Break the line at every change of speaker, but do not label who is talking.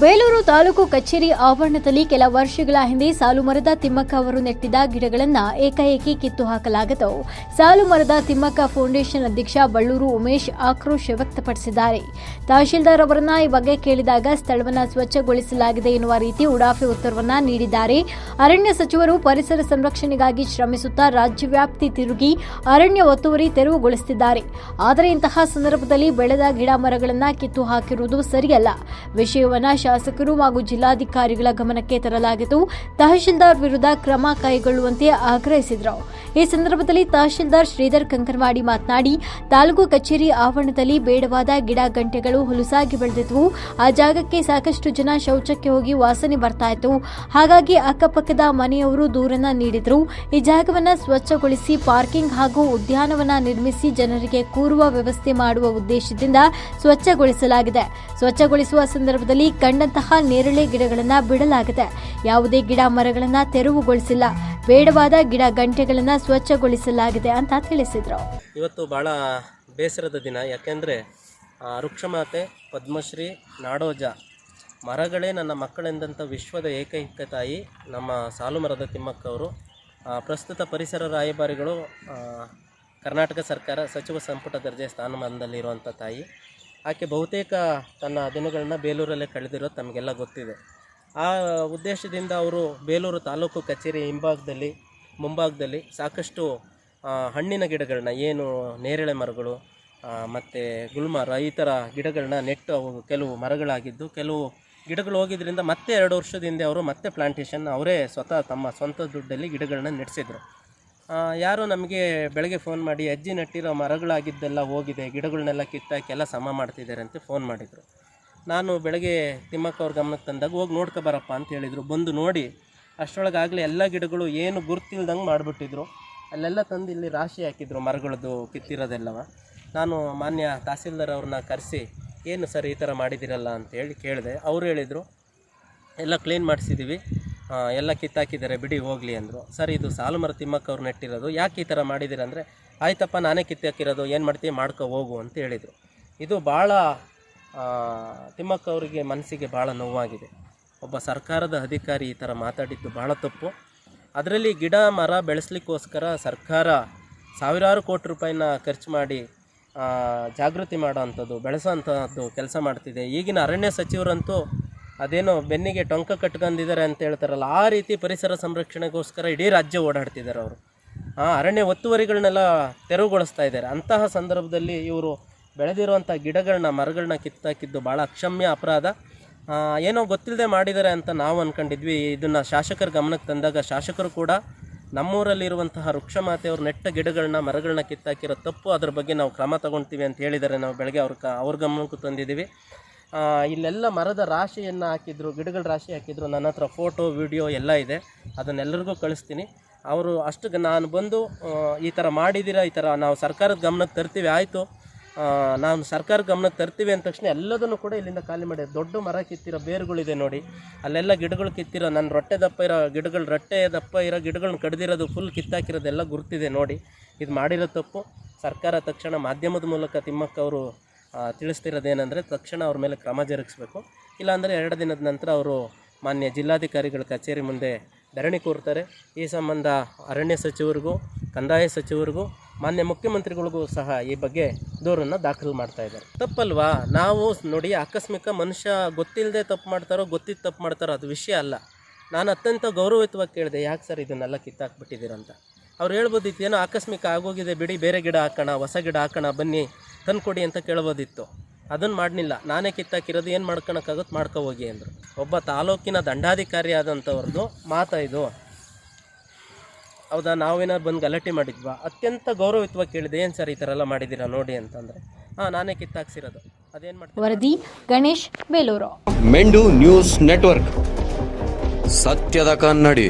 ಬೇಲೂರು ತಾಲೂಕು ಕಚೇರಿ ಆವರಣದಲ್ಲಿ ಕೆಲ ವರ್ಷಗಳ ಹಿಂದೆ ಸಾಲು ಮರದ ತಿಮ್ಮಕ್ಕ ಅವರು ನೆಟ್ಟಿದ್ದ ಗಿಡಗಳನ್ನು ಏಕಾಏಕಿ ಕಿತ್ತು ಹಾಕಲಾಗದು. ಸಾಲು ಮರದ ತಿಮ್ಮಕ್ಕ ಫೌಂಡೇಶನ್ ಅಧ್ಯಕ್ಷ ಬಳ್ಳೂರು ಉಮೇಶ್ ಆಕ್ರೋಶ ವ್ಯಕ್ತಪಡಿಸಿದ್ದಾರೆ. ತಹಶೀಲ್ದಾರ್ ಅವರನ್ನ ಈ ಬಗ್ಗೆ ಕೇಳಿದಾಗ ಸ್ಥಳವನ್ನು ಸ್ವಚ್ಛಗೊಳಿಸಲಾಗಿದೆ ಎನ್ನುವ ರೀತಿ ಉಡಾಫೆ ಉತ್ತರವನ್ನ ನೀಡಿದ್ದಾರೆ. ಅರಣ್ಯ ಸಚಿವರು ಪರಿಸರ ಸಂರಕ್ಷಣೆಗಾಗಿ ಶ್ರಮಿಸುತ್ತಾ ರಾಜ್ಯವ್ಯಾಪ್ತಿ ತಿರುಗಿ ಅರಣ್ಯ ಒತ್ತುವರಿ ತೆರವುಗೊಳಿಸುತ್ತಿದ್ದಾರೆ. ಆದರೆ ಇಂತಹ ಸಂದರ್ಭದಲ್ಲಿ ಬೆಳೆದ ಗಿಡ ಮರಗಳನ್ನು ಕಿತ್ತು ಹಾಕಿರುವುದು ಸರಿಯಲ್ಲ. ವಿಷಯವನ್ನ ಶಾಸಕರು ಹಾಗೂ ಜಿಲ್ಲಾಧಿಕಾರಿಗಳ ಗಮನಕ್ಕೆ ತರಲಾಗಿದ್ದು ತಹಶೀಲ್ದಾರ್ ವಿರುದ್ಧ ಕ್ರಮ ಕೈಗೊಳ್ಳುವಂತೆ ಆಗ್ರಹಿಸಿದರು ಈ ಸಂದರ್ಭದಲ್ಲಿ ತಹಶೀಲ್ದಾರ್ ಶ್ರೀಧರ್ ಕಂಕನವಾಡಿ ಮಾತನಾಡಿ, ತಾಲೂಕು ಕಚೇರಿ ಆವರಣದಲ್ಲಿ ಬೇಡವಾದ ಗಿಡ ಗಂಟೆಗಳು ಹುಲುಸಾಗಿ ಬೆಳೆದಿದ್ವು. ಆ ಜಾಗಕ್ಕೆ ಸಾಕಷ್ಟು ಜನ ಶೌಚಕ್ಕೆ ಹೋಗಿ ವಾಸನೆ ಬರ್ತಾ ಇತ್ತು. ಹಾಗಾಗಿ ಅಕ್ಕಪಕ್ಕದ ಮನೆಯವರು ದೂರನ್ನ ನೀಡಿದ್ರು. ಈ ಜಾಗವನ್ನ ಸ್ವಚ್ಛಗೊಳಿಸಿ ಪಾರ್ಕಿಂಗ್ ಹಾಗೂ ಉದ್ಯಾನವನ ನಿರ್ಮಿಸಿ ಜನರಿಗೆ ಕೂರುವ ವ್ಯವಸ್ಥೆ ಮಾಡುವ ಉದ್ದೇಶದಿಂದ ಸ್ವಚ್ಛಗೊಳಿಸಲಾಗಿದೆ. ಸ್ವಚ್ಛಗೊಳಿಸುವ ಸಂದರ್ಭದಲ್ಲಿ ಕಂಡಂತಹ ನೇರಳೆ ಗಿಡಗಳನ್ನು ಬಿಡಲಾಗಿದೆ. ಯಾವುದೇ ಗಿಡ ಮರಗಳನ್ನು ತೆರವುಗೊಳಿಸಿಲ್ಲ. ಬೇಡವಾದ ಗಿಡ ಗಂಟೆಗಳನ್ನು ಸ್ವಚ್ಛಗೊಳಿಸಲಾಗಿದೆ ಅಂತ ತಿಳಿಸಿದರು.
ಇವತ್ತು ಭಾಳ ಬೇಸರದ ದಿನ, ಯಾಕೆಂದರೆ ವೃಕ್ಷಮಾತೆ ಪದ್ಮಶ್ರೀ, ನಾಡೋಜ, ಮರಗಳೇ ನನ್ನ ಮಕ್ಕಳೆಂದಂಥ ವಿಶ್ವದ ಏಕೈಕ ತಾಯಿ, ನಮ್ಮ ಸಾಲು ಮರದ ತಿಮ್ಮಕ್ಕ ಪ್ರಸ್ತುತ ಪರಿಸರ ರಾಯಭಾರಿಗಳು ಕರ್ನಾಟಕ ಸರ್ಕಾರ, ಸಚಿವ ಸಂಪುಟ ದರ್ಜೆ ಸ್ಥಾನಮಾನದಲ್ಲಿರುವಂಥ ತಾಯಿ. ಆಕೆ ಬಹುತೇಕ ತನ್ನ ದಿನಗಳನ್ನ ಬೇಲೂರಲ್ಲೇ ಕಳೆದಿರೋದು ತಮಗೆಲ್ಲ ಗೊತ್ತಿದೆ. ಆ ಉದ್ದೇಶದಿಂದ ಅವರು ಬೇಲೂರು ತಾಲೂಕು ಕಚೇರಿ ಹಿಂಭಾಗದಲ್ಲಿ, ಮುಂಭಾಗದಲ್ಲಿ ಸಾಕಷ್ಟು ಹಣ್ಣಿನ ಗಿಡಗಳನ್ನ, ಏನು ನೇರಳೆ ಮರಗಳು ಮತ್ತು ಗುಲ್ಮರ ಈ ಥರ ಗಿಡಗಳನ್ನ ನೆಟ್ಟು ಅವು ಕೆಲವು ಮರಗಳಾಗಿದ್ದು, ಕೆಲವು ಗಿಡಗಳು ಹೋಗಿದ್ದರಿಂದ ಮತ್ತೆ ಎರಡು ವರ್ಷದ ಹಿಂದೆ ಅವರು ಮತ್ತೆ ಪ್ಲಾಂಟೇಷನ್ ಅವರೇ ಸ್ವತಃ ತಮ್ಮ ಸ್ವಂತ ದುಡ್ಡಲ್ಲಿ ಗಿಡಗಳನ್ನ ನೆಡೆಸಿದ್ರು. ಯಾರು ನಮಗೆ ಬೆಳಗ್ಗೆ ಫೋನ್ ಮಾಡಿ, ಅಜ್ಜಿ, ನೆಟ್ಟಿರೋ ಮರಗಳಾಗಿದ್ದೆಲ್ಲ ಹೋಗಿದೆ ಗಿಡಗಳನ್ನೆಲ್ಲ ಕಿತ್ತಾಕೆಲ್ಲ ಸಮ ಮಾಡ್ತಿದ್ದಾರೆ ಅಂತ ಫೋನ್ ಮಾಡಿದರು. ನಾನು ಬೆಳಗ್ಗೆ ತಿಮ್ಮಕ್ಕ ಅವ್ರ ಗಮನಕ್ಕೆ ತಂದಾಗ, ಹೋಗಿ ನೋಡ್ಕೊ ಬರಪ್ಪ ಅಂತ ಹೇಳಿದರು. ಬಂದು ನೋಡಿ, ಅಷ್ಟರೊಳಗಾಗಲೇ ಎಲ್ಲ ಗಿಡಗಳು ಏನು ಗುರ್ತಿಲ್ದಂಗೆ ಮಾಡಿಬಿಟ್ಟಿದ್ರು. ಅಲ್ಲೆಲ್ಲ ತಂದು ಇಲ್ಲಿ ರಾಶಿ ಹಾಕಿದ್ರು, ಮರಗಳದ್ದು ಕಿತ್ತಿರೋದೆಲ್ಲವ. ನಾನು ಮಾನ್ಯ ತಹಸೀಲ್ದಾರ್ ಅವ್ರನ್ನ ಕರೆಸಿ, ಏನು ಸರ್ ಈ ಥರ ಮಾಡಿದ್ದೀರಲ್ಲ? ಅಂತೇಳಿ ಕೇಳಿದೆ. ಅವರು ಹೇಳಿದರು, ಎಲ್ಲ ಕ್ಲೀನ್ ಮಾಡಿಸಿದ್ದೀವಿ ಎಲ್ಲ ಕಿತ್ತಾಕಿದ್ದಾರೆ, ಬಿಡಿ ಹೋಗಲಿ ಅಂದರು. ಸರ್, ಇದು ಸಾಲು ಮರ ತಿಮ್ಮಕ್ಕ ಅವ್ರು ನೆಟ್ಟಿರೋದು. ಯಾಕೆ ಈ ಥರ ಮಾಡಿದ್ದೀರ? ಅಂದರೆ, ಆಯ್ತಪ್ಪ, ನಾನೇ ಕಿತ್ತಾಕಿರೋದು. ಏನು ಮಾಡ್ತೀವಿ ಮಾಡ್ಕೊ ಹೋಗು ಅಂತ ಹೇಳಿದರು. ಇದು ಭಾಳ ತಿಮ್ಮಕ್ಕ ಅವರಿಗೆ ಮನಸ್ಸಿಗೆ ಭಾಳ ನೋವಾಗಿದೆ. ಒಬ್ಬ ಸರ್ಕಾರದ ಅಧಿಕಾರಿ ಈ ಥರ ಮಾತಾಡಿದ್ದು ಭಾಳ ತಪ್ಪು. ಅದರಲ್ಲಿ ಗಿಡ, ಮರ ಬೆಳೆಸ್ಲಿಕ್ಕೋಸ್ಕರ ಸರ್ಕಾರ ಸಾವಿರಾರು ಕೋಟಿ ರೂಪಾಯಿನ ಖರ್ಚು ಮಾಡಿ ಜಾಗೃತಿ ಮಾಡೋ ಅಂಥದ್ದು ಬೆಳೆಸೋ ಅಂಥದ್ದು ಕೆಲಸ ಮಾಡ್ತಿದೆ. ಈಗಿನ ಅರಣ್ಯ ಸಚಿವರಂತೂ ಅದೇನೋ ಬೆನ್ನಿಗೆ ಟೊಂಕ ಕಟ್ಕೊಂಡಿದ್ದಾರೆ ಅಂತ ಹೇಳ್ತಾರಲ್ಲ, ಆ ರೀತಿ ಪರಿಸರ ಸಂರಕ್ಷಣೆಗೋಸ್ಕರ ಇಡೀ ರಾಜ್ಯ ಓಡಾಡ್ತಿದ್ದಾರೆ ಅವರು. ಆ ಅರಣ್ಯ ಒತ್ತುವರಿಗಳನ್ನೆಲ್ಲ ತೆರವುಗೊಳಿಸ್ತಾ ಇದ್ದಾರೆ. ಅಂತಹ ಸಂದರ್ಭದಲ್ಲಿ ಇವರು ಬೆಳೆದಿರುವಂಥ ಗಿಡಗಳನ್ನ, ಮರಗಳನ್ನ ಕಿತ್ತಾಕಿದ್ದು ಭಾಳ ಅಕ್ಷಮ್ಯ ಅಪರಾಧ. ಏನೋ ಗೊತ್ತಿಲ್ಲದೆ ಮಾಡಿದ್ದಾರೆ ಅಂತ ನಾವು ಅಂದ್ಕೊಂಡಿದ್ವಿ ಇದನ್ನು ಶಾಸಕರ ಗಮನಕ್ಕೆ ತಂದಾಗ ಶಾಸಕರು ಕೂಡ ನಮ್ಮೂರಲ್ಲಿರುವಂತಹ ವೃಕ್ಷಮಾತೆಯವ್ರು ನೆಟ್ಟ ಗಿಡಗಳನ್ನ, ಮರಗಳನ್ನ ಕಿತ್ತಾಕಿರೋ ತಪ್ಪು ಅದ್ರ ಬಗ್ಗೆ ನಾವು ಕ್ರಮ ತಗೊಳ್ತೀವಿ ಅಂತ ಹೇಳಿದ್ದಾರೆ. ನಾವು ಬೆಳಗ್ಗೆ ಅವ್ರ ಕ, ಅವ್ರ ಗಮನಕ್ಕೂ ತಂದಿದ್ದೀವಿ. ಇಲ್ಲೆಲ್ಲ ಮರದ ರಾಶಿಯನ್ನು ಹಾಕಿದ್ರು, ಗಿಡಗಳ ರಾಶಿ ಹಾಕಿದ್ರು. ನನ್ನ ಹತ್ರ ಫೋಟೋ, ವಿಡಿಯೋ ಎಲ್ಲ ಇದೆ. ಅದನ್ನೆಲ್ಲರಿಗೂ ಕಳಿಸ್ತೀನಿ. ಅವರು ಅಷ್ಟು ನಾನು ಬಂದು ಈ ಥರ ಮಾಡಿದ್ದೀರಾ, ಈ ಥರ ನಾವು ಸರ್ಕಾರದ ಗಮನಕ್ಕೆ ತರ್ತೀವಿ, ಆಯಿತು. ನಾನು ಸರ್ಕಾರ ಗಮನಕ್ಕೆ ತರ್ತೀವಿ ಅಂದ ತಕ್ಷಣ ಎಲ್ಲದನ್ನು ಕೂಡ ಇಲ್ಲಿಂದ ಖಾಲಿ ಮಾಡಿ. ದೊಡ್ಡ ಮರ ಕಿತ್ತಿರೋ ಬೇರುಗಳಿದೆ ನೋಡಿ. ಅಲ್ಲೆಲ್ಲ ಗಿಡಗಳು ಕಿತ್ತಿರೋ, ನನ್ನ ರೊಟ್ಟೆ ದಪ್ಪ ಇರೋ ಗಿಡಗಳು, ರೊಟ್ಟೆ ದಪ್ಪ ಇರೋ ಗಿಡಗಳನ್ನ ಕಡ್ದಿರೋದು ಫುಲ್ ಕಿತ್ತಾಕಿರೋದೆಲ್ಲ ಗುರ್ತಿದೆ ನೋಡಿ. ಇದು ಮಾಡಿರೋ ತಪ್ಪು. ಸರ್ಕಾರ ತಕ್ಷಣ ಮಾಧ್ಯಮದ ಮೂಲಕ ತಿಮ್ಮಕ್ಕ ಅವರು ತಿಳಿಸ್ತಿರೋದೇನೆಂದರೆ ತಕ್ಷಣ ಅವ್ರ ಮೇಲೆ ಕ್ರಮ ಜರುಗಿಸ್ಬೇಕು. ಇಲ್ಲಾಂದರೆ ಎರಡು ದಿನದ ನಂತರ ಅವರು ಮಾನ್ಯ ಜಿಲ್ಲಾಧಿಕಾರಿಗಳ ಕಚೇರಿ ಮುಂದೆ ಧರಣಿ ಕೂರ್ತಾರೆ. ಈ ಸಂಬಂಧ ಅರಣ್ಯ ಸಚಿವರಿಗೂ, ಕಂದಾಯ ಸಚಿವರಿಗೂ ಮಾನ್ಯ ಮುಖ್ಯಮಂತ್ರಿಗಳಿಗೂ ಸಹ ಈ ಬಗ್ಗೆ ದೂರನ್ನು ದಾಖಲು ಮಾಡ್ತಾ ಇದ್ದಾರೆ. ತಪ್ಪಲ್ವಾ? ನಾವು ನೋಡಿ ಆಕಸ್ಮಿಕ ಮನುಷ್ಯ ಗೊತ್ತಿಲ್ಲದೆ ತಪ್ಪು ಮಾಡ್ತಾರೋ ಗೊತ್ತಿದ್ದು ತಪ್ಪು ಮಾಡ್ತಾರೋ ಅದು ವಿಷಯ ಅಲ್ಲ. ನಾನು ಅತ್ಯಂತ ಗೌರವಯುತವಾಗಿ ಕೇಳಿದೆ, ಯಾಕೆ ಸರ್ ಇದನ್ನೆಲ್ಲ ಕಿತ್ತಾಕ್ಬಿಟ್ಟಿದ್ದೀರಂತ ಅವ್ರು ಹೇಳ್ಬೋದಿತ್ತು ಏನೋ ಆಕಸ್ಮಿಕ ಆಗೋಗಿದೆ ಬಿಡಿ, ಬೇರೆ ಗಿಡ ಹಾಕೋಣ, ಹೊಸ ಗಿಡ ಹಾಕೋಣ, ಬನ್ನಿ, ತಂದುಕೊಡಿ ಅಂತ ಕೇಳ್ಬೋದಿತ್ತು. ಅದನ್ನು ಮಾಡಲಿಲ್ಲ ನಾನೇ ಕಿತ್ತಾಕಿರೋದು, ಏನು ಮಾಡ್ಕೊಳಕ್ಕಾಗುತ್ತೆ ಮಾಡ್ಕೊ ಹೋಗಿ ಅಂದರು. ಒಬ್ಬ ತಾಲೂಕಿನ ದಂಡಾಧಿಕಾರಿ ಆದಂಥವ್ರದ್ದು ಮಾತಾ ಇದು. ಹೌದಾ? ನಾವೇನಾದ್ರು ಬಂದು ಗಲಾಟೆ ಮಾಡಿದ್ವಾ? ಅತ್ಯಂತ ಗೌರವಯುತವಾಗಿ ಕೇಳಿದೆ ಏನು ಸರ್ ಈ ಥರ ಎಲ್ಲ ಮಾಡಿದ್ದೀರಾ ನೋಡಿ ಅಂತಂದರೆ. ಹಾಂ ನಾನೇ ಕಿತ್ತಾಕ್ಸಿರೋದು. ಅದೇನು ಮಾಡ್ತೀನಿ
ವರದಿ ಗಣೇಶ್ ಬೇಲೂರು.
ಮೆಂಡು ನ್ಯೂಸ್ ನೆಟ್ವರ್ಕ್. ಸತ್ಯದ ಕನ್ನಡಿ.